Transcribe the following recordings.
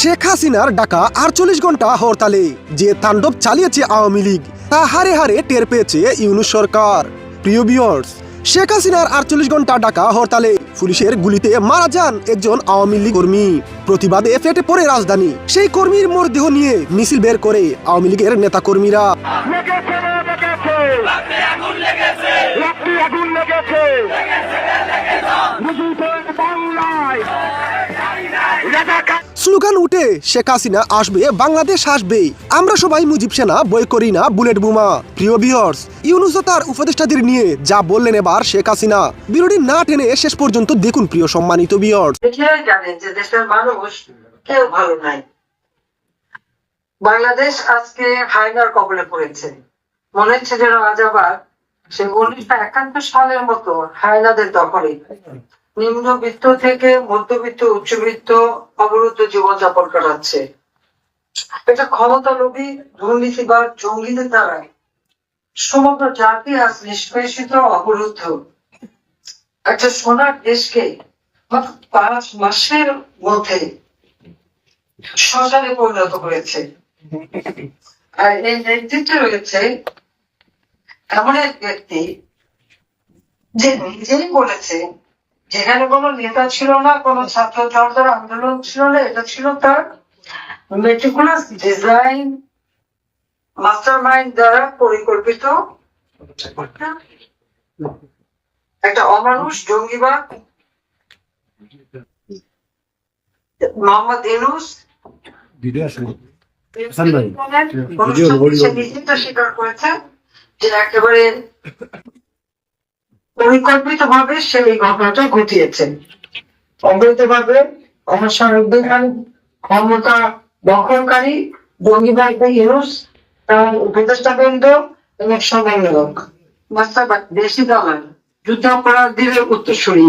শেখ হাসিনার ডাকা আটচল্লিশ ঘণ্টা হরতালে যে তাণ্ডব চালিয়েছে আওয়ামী লীগ তা হারে হারে টের পেয়েছে ইউনুস সরকার। প্রিয় বিয়র্স শেখ হাসিনার আটচল্লিশ ঘণ্টা ডাকা হরতালে পুলিশের গুলিতে মারা যান একজন আওয়ামী লীগ কর্মী। প্রতিবাদে ফেটে পড়ে রাজধানী সেই কর্মীর মরদেহ নিয়ে মিছিল বের করে আওয়ামী লীগের নেতাকর্মীরা। স্লোগান উঠে, শেখ হাসিনা আসবে, বাংলাদেশ আসবে আমরা সবাই মুজিব সেনা, বই করি না, বুলেট বোমা। প্রিয় বিয়র্স ইউনুস তার উপদেষ্টাদের নিয়ে যা বললেন এবার শেখ হাসিনা। বিরোধী না টেনে শেষ পর্যন্ত দেখুন, প্রিয় সম্মানিত দেখলেই জানেন দেশের মানুষ কেউ ভালো নাই। বাংলাদেশ আজকে হায়নার কবলে পড়েছে। মনে হচ্ছে যেন আজ আবার সে উনিশশো একাত্তর সালের মতো হায়নাদের দখলে নিম্নবিত্ত থেকে মধ্যবিত্ত, উচ্চবিত্ত অবরুদ্ধ জীবনযাপন করাচ্ছে। এটা ক্ষমতা লোভী দুর্নীতিবাদ জঙ্গিদের দ্বারা সমগ্র জাতি আজ নিষ্পেষিত, অবরুদ্ধ। একটা সোনার দেশকে পাঁচ মাসের মধ্যে শ্মশানে পরিণত করেছে। আর এই নেতৃত্বে রয়েছে এমন এক ব্যক্তি যে নিজেই বলেছে যেখানে কোনো নেতা ছিল না কোনো ছাত্র জনতার আন্দোলন ছিল না এটা ছিল তার মেটিকুলাস ডিজাইন মাস্টার মাইন্ড দ্বারা পরিকল্পিত একটা অমানুষ জঙ্গিবাদ মোহাম্মদ ইউনুস। ভিডিও আছে। সে নিজে তো স্বীকার করেছে। যে একেবারে পরিকল্পিত ভাবে ঘটনাটা ঘটিয়েছে। অবৈধ ভাবে ক্ষমতা দখলকারী জঙ্গিবাদ ইউনুস, তার উপদেষ্টা বৃন্দ এবং সমন্বয়ক উত্তরসূরি।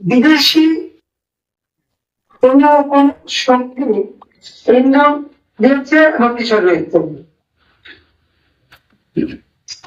বিদেশি কোন শক্তি দিয়েছে এবং কিছু রয়েছে।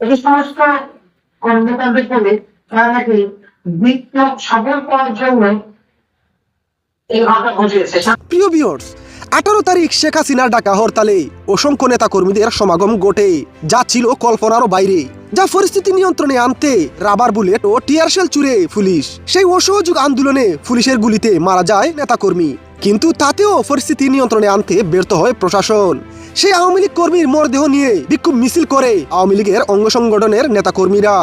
এই সমস্ত কর্মকাণ্ড করে তারা নাকি বিপ্লব সফল করার জন্য এই ঘটনা ঘটিয়েছে। প্রিয় বিয়র্স আঠারো তারিখ শেখ হাসিনার ডাকা হরতালে অসংখ্য নেতা কর্মীদের সমাগম ঘটে যা ছিল কল্পনারও বাইরে, যা পরিস্থিতি নিয়ন্ত্রণে আনতে রাবার বুলেট ও টিয়ারশেল চুরে পুলিশ। সেই অসহযোগ আন্দোলনে পুলিশের গুলিতে মারা যায় নেতাকর্মী। কিন্তু তাতেও পরিস্থিতি নিয়ন্ত্রণে আনতে ব্যর্থ হয় প্রশাসন। সেই আওয়ামী লীগ কর্মীর মরদেহ নিয়ে বিক্ষোভ মিছিল করে আওয়ামী লীগের অঙ্গ সংগঠনের নেতাকর্মীরা।